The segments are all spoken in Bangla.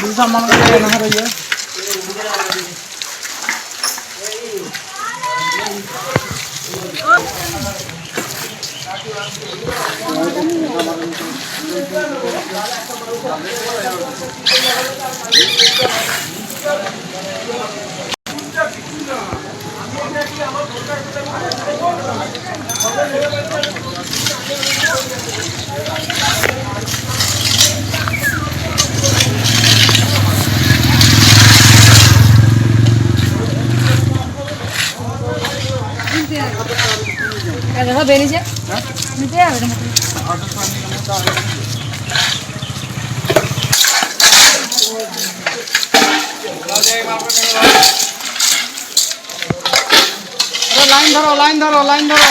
दूसरा मन का नहा रही है দেখো বেরিয়েছে নিতে যাবে লাইন ধরো লাইন ধরো লাইন ধরো।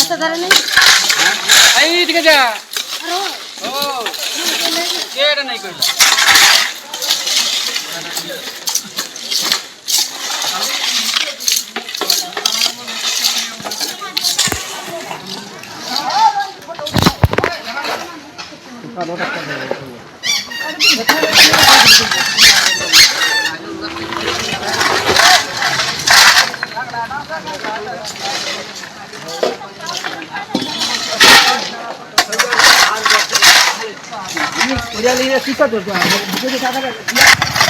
আচ্ছা দাঁড়া নেই এইদিকে যা। ও এটা নাই কইলা? সাদা টাকা দেবো ঠিক আছে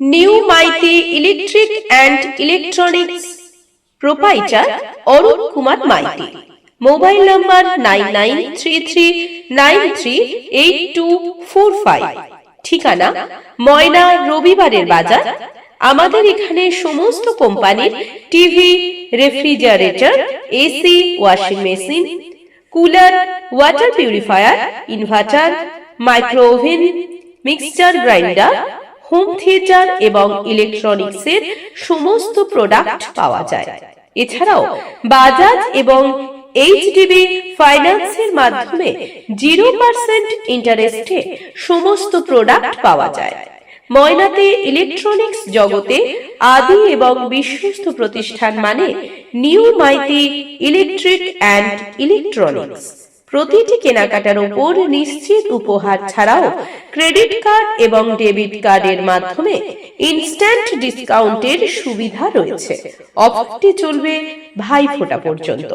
New Maity electric and electronics proprietor Arun Kumar Maity mobile number nine nine three three nine three eight two four five ঠিকানা ময়না রবিবারের বাজার। আমাদের এখানে সমস্ত কোম্পানির TV, refrigerator, AC, washing machine, cooler, water purifier, inverter, micro oven, mixture grinder home theatre এবং ইলেকট্রনিক্সের সমস্ত প্রোডাক্ট পাওয়া যায়। এছাড়াও বাজাজ এবং এইচডিবি ফাইন্যান্সের মাধ্যমে জিরো পার্সেন্ট ইন্টারেস্টে সমস্ত প্রোডাক্ট পাওয়া যায়। ময়নাতে ইলেকট্রনিক্স জগতে আদি এবং বিশ্বস্ত প্রতিষ্ঠান মানে new Maity electric and electronics. প্রতিটি কেনাকাটার উপর নিশ্চিত উপহার ছাড়াও ক্রেডিট কার্ড এবং ডেবিট কার্ডের মাধ্যমে ইনস্ট্যান্ট ডিসকাউন্টের সুবিধা রয়েছে। অফারটি চলবে ভাইফোঁটা পর্যন্ত।